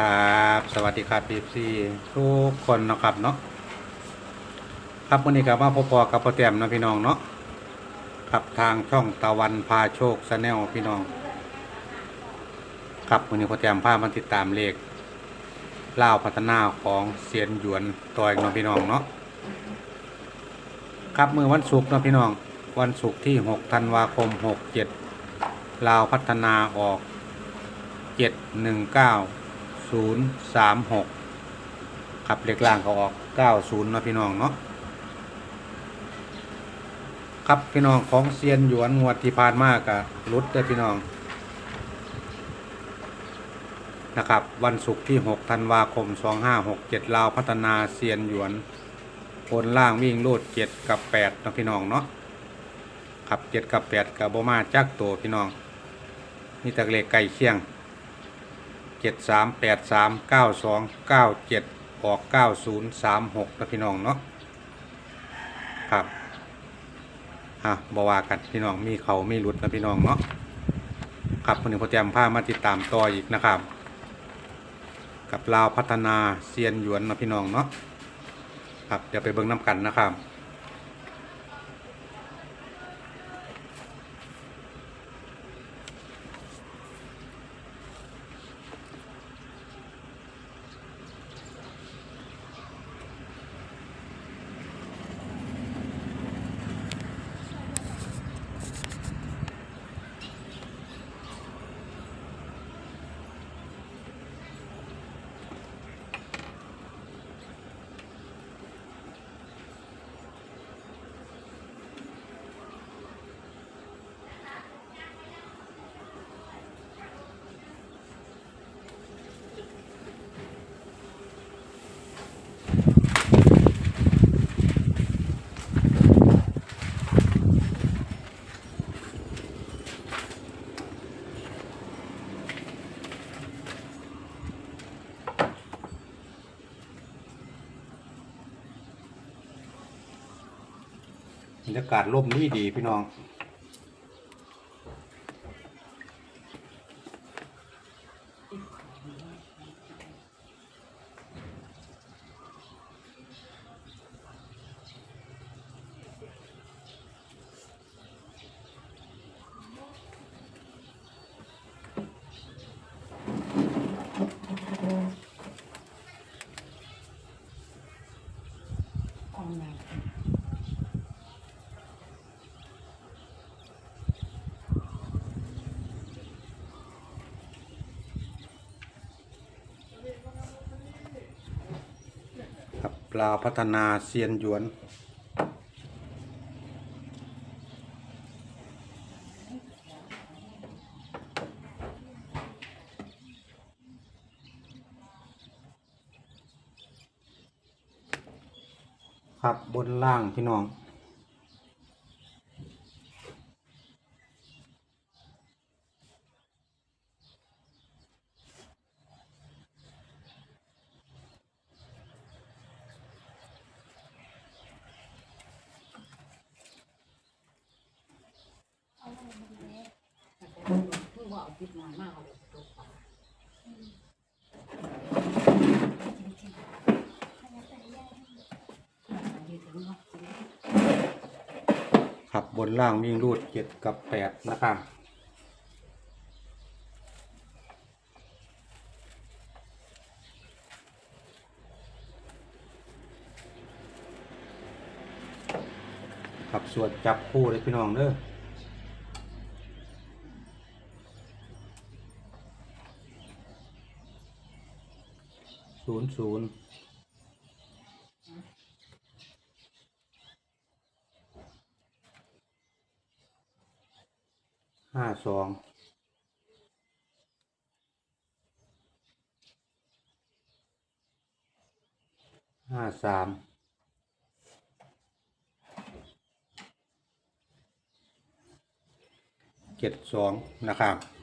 ครับ สวัสดีครับพีซีทุกคนนะครับเนาะครับวันนี้ก็มาพบปอกับพ่อแต้มนะพี่น้องเนาะครับทางช่องตะวันพาโชคชาแนลพี่น้อง ครับวันนี้พ่อแต้มพามาติดตามเลขเล่าวพัฒนาของเซียนหยวนตัวเองนะพี่น้องเนาะครับมือวันศุกร์นะพี่น้อง วันศุกร์ที่6ธันวาคม 67ลาวพัฒนาออกเจ็ดหนึ่งเก้า ศูนย์สามหกขับเลขล่างเขาออกเก้าศูนย์นาะพี่น้องเนาะครับพี่น้องของเซียนหยวนงวดที่ผ่านมากอะรุดได้พี่น้องนะครับ วันศุกร์ที่หกธันวาคมสองห้าหกเจ็ดลาวพัฒนาเซียนหยวนบนล่างวิ่งโลดเจ็ดกับแปดนาะพี่น้องเนาะครับเจ็ดกับแปดกับโบมาจักตัวพี่น้องนี่ตะเลขไก่เคียง เจ็ดสามแปดสามเก้าสองเก้าเจ็ดออกเก้าศูนย์สามหกนะพี่น้องเนาะครับอะบว่ากันพี่น้องมีเขามีหลุดนะพี่น้องเนาะครับวันนี้พอเตรียมผ้ามาติดตามต่ออีกนะครับ กับลาวพัฒนาเซียนหยวนนะพี่น้องเนาะครับเดี๋ยวไปเบิ่งน้ำกันนะครับ บรรยากาศร่มนี่ดีพี่น้อง ลาวพัฒนาเซียนหยวน ครับบนล่างพี่น้อง เพิ่งว่าเอาปิดงานมากเลยตัวปลาดีถึงเนาะครับบนล่างวิ่งรูดเจ็ดกับแปดนะครับครับส่วนจับคู่เลยพี่น้องเด้อ ศูนย์ห้าสองห้าสามเจ็ดสองนะครับ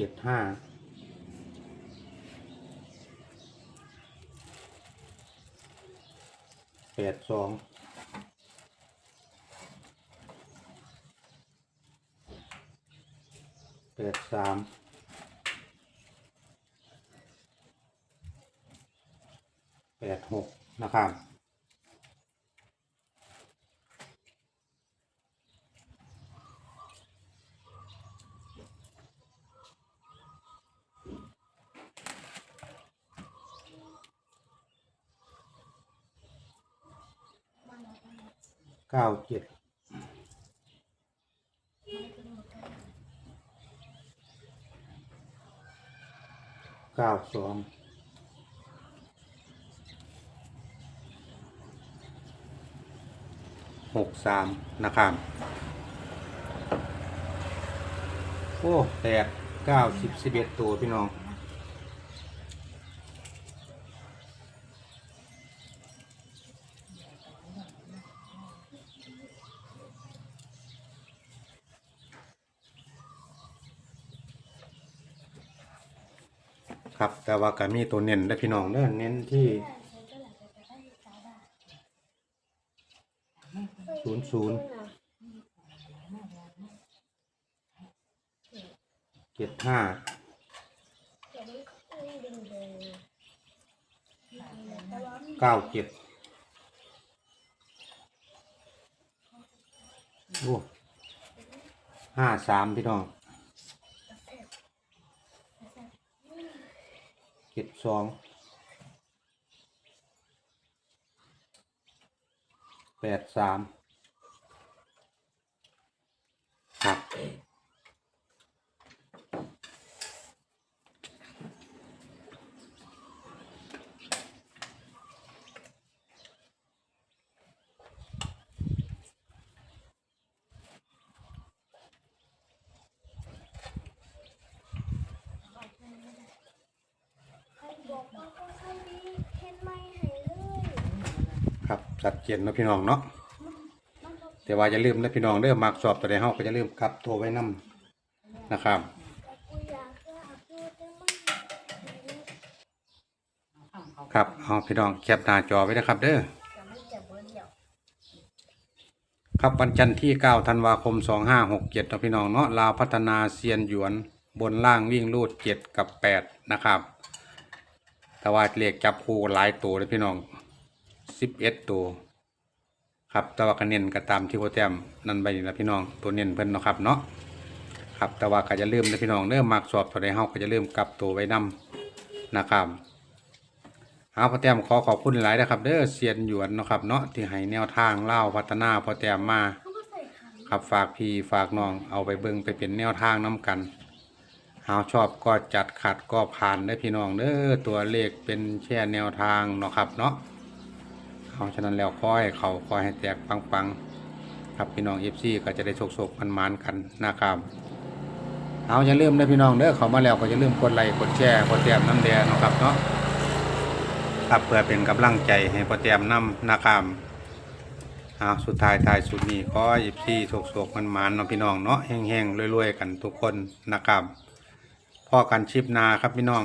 จ็ดห้าแปดสองแปดสามแปดหกนะครับ เก้าเจ็ดเก้าสองหกสามนะครับโอ้แปดเก้าสิบสิบเอ็ดตัวพี่น้อง ครับ แต่ว่าก็มีตัวเน้นได้พี่น้องเด้อเน้นที่ศูนย์ศูนย์เจ็ดห้าเก้าเจ็ดโอ้ห้าสามพี่น้อง เจ็ด สองแปดสามครับ ชัดเจนนะพี่น้องเนาะแต่ว่าอย่าลืมนะพี่น้องเด้อมักสอบตัวใดเฮาก็อย่าลืมกลับตัวไว้นํนะครับครับเอาพี่น้องแคปหน้าจอไว้นะครับ เด้อครับวันจันทร์ที่ 9 ธันวาคม 2567เนะพี่น้องเนาะลาวพัฒนาเซียนหยวนบนล่างวิ่งรูด 7 กับ 8 นะครับ แต่ว่าเลขจับคู่หลายตัวเลยพี่น้อง 11ตัวครับแต่ว่าคะเน้นก็ตามที่โปรแกรมนั่นไปนี่นะพี่น้องตัวเน้นเพิ่นเนาะครับเนาะครับแต่ว่าก็จะลืมนะพี่น้องเริ่มมักสอบตัวใดเฮาก็จะลืมกลับตัวไว้นํนะครับเอาพอแต้มขอขอบคุณหลายนะครับ เด้อเซียนหยวนเนาะครับเนาะที่ให้แนวทางเล่าพัฒนาพอแต้มมาครับฝากพี่ฝากน้องเอาไปเบิ่งไปเป็นแนวทางน้กันเอาชอบก็จัดขัดก็ผ่านได้พี่น้องเด้อตัวเลขเป็นแค่แนวทางเนาะครับเนาะ เอาฉะนั้นแล้วคอยเขาคอยให้แตกปังๆครับพี่น้องเอฟซีก็จะได้โชคๆมันมานๆกันนะครับเอาอย่าลืมนะพี่น้องเด้อเขามาแล้วก็อย่าลืมกดไลค์กดแชร์กดแต้มน้ำแดงนะครับเนาะครับเพื่อเป็นกำลังใจให้พอแต้มน้ำนะครับเอาสุดท้ายท้ายสุดนี้ขอยิบซี่โศกโศกมันมันเนาะพี่น้องเนาะแห้งๆรวยๆกันทุกคนนะครับพ่อกันชิปนาครับพี่น้อง